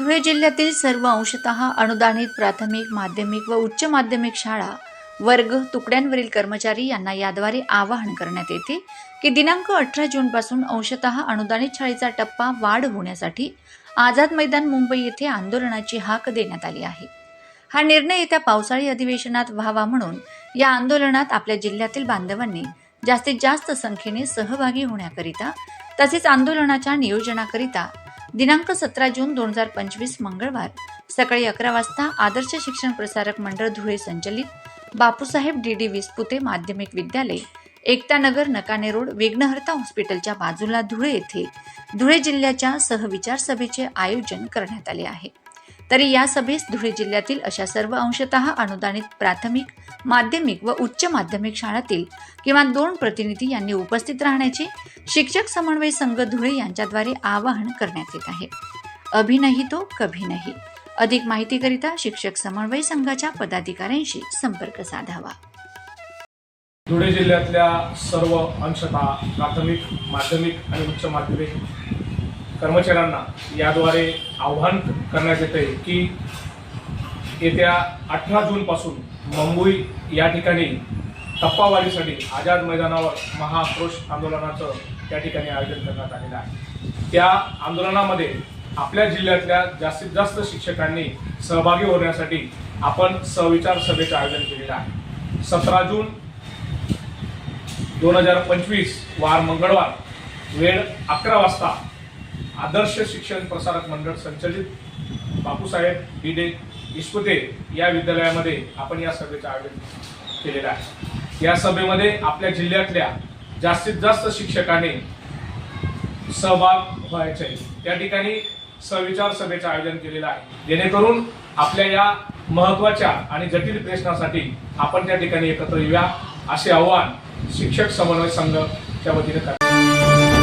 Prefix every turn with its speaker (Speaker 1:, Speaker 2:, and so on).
Speaker 1: धुळे जिल्ह्यातील सर्व अंशतः अनुदानित प्राथमिक माध्यमिक व उच्च माध्यमिक शाळा वर्ग तुकड्यांवरील कर्मचारी यांना याद्वारे आवाहन करण्यात येते की दिनांक अठरा जूनपासून अंशतः अनुदानित शाळेचा टप्पा वाढ होण्यासाठी आझाद मैदान मुंबई येथे आंदोलनाची हाक देण्यात आली आहे. हा निर्णय येत्या पावसाळी अधिवेशनात व्हावा म्हणून या आंदोलनात आपल्या जिल्ह्यातील बांधवांनी जास्तीत जास्त संख्येने सहभागी होण्याकरिता तसेच आंदोलनाच्या नियोजनाकरिता दिनांक सतरा जून दोन हजार पंचवीस मंगळवार. सकाळी अकरा वाजता आदर्श शिक्षण प्रसारक मंडळ धुळे संचलित बापूसाहेब डी डी विस्पुते माध्यमिक विद्यालय एकतानगर नकाने रोड विघ्नहर्ता हॉस्पिटलच्या बाजूला धुळे येथे धुळे जिल्ह्याच्या सहविचार सभेचे आयोजन करण्यात आले आहे. तरी या सभेस धुळे जिल्ह्यातील अशा सर्व अंशतः अनुदानित प्राथमिक माध्यमिक व उच्च माध्यमिक शाळातील किमान दोन प्रतिनिधी यांनी उपस्थित राहण्याचे शिक्षक समन्वय संघ धुळे यांच्याद्वारे आवाहन करण्यात येत आहे. अभिनही तो कभी नाही. अधिक माहितीकरिता शिक्षक समन्वय संघाच्या पदाधिकाऱ्यांशी संपर्क साधावा.
Speaker 2: धुळे जिल्ह्यातल्या सर्व अंशतः प्राथमिक माध्यमिक आणि उच्च माध्यमिक कर्मचाऱ्यांना याद्वारे आव्हान करण्यात येते की येत्या अठरा जूनपासून मुंबई या ठिकाणी टप्पावारीसाठी आझाद मैदानावर महाक्रोश आंदोलनाचं त्या ठिकाणी आयोजन करण्यात आलेलं आहे. त्या आंदोलनामध्ये आपल्या जिल्ह्यातल्या जास्तीत जास्त शिक्षकांनी सहभागी होण्यासाठी आपण सहविचार सभेचं आयोजन केलेलं आहे. सतरा जून दोन हजार पंचवीस वार मंगळवार वेळ अकरा वाजता आदर्श शिक्षण प्रसारक मंडळ संचलित. बापूसाहेब डिडे इस्पुते या विद्यालयामध्ये आपण या सभेचं आयोजन केलेलं आहे. या सभेमध्ये आपल्या जिल्ह्यातल्या जास्तीत जास्त शिक्षकांनी सहभाग व्हायचे. त्या ठिकाणी सविचार सभेचं आयोजन केलेलं आहे. जेणेकरून आपल्या या महत्त्वाच्या आणि जटिल प्रश्नासाठी आपण त्या ठिकाणी एकत्र येऊया असे आव्हान शिक्षक समन्वय संघाच्या वतीने करण्यात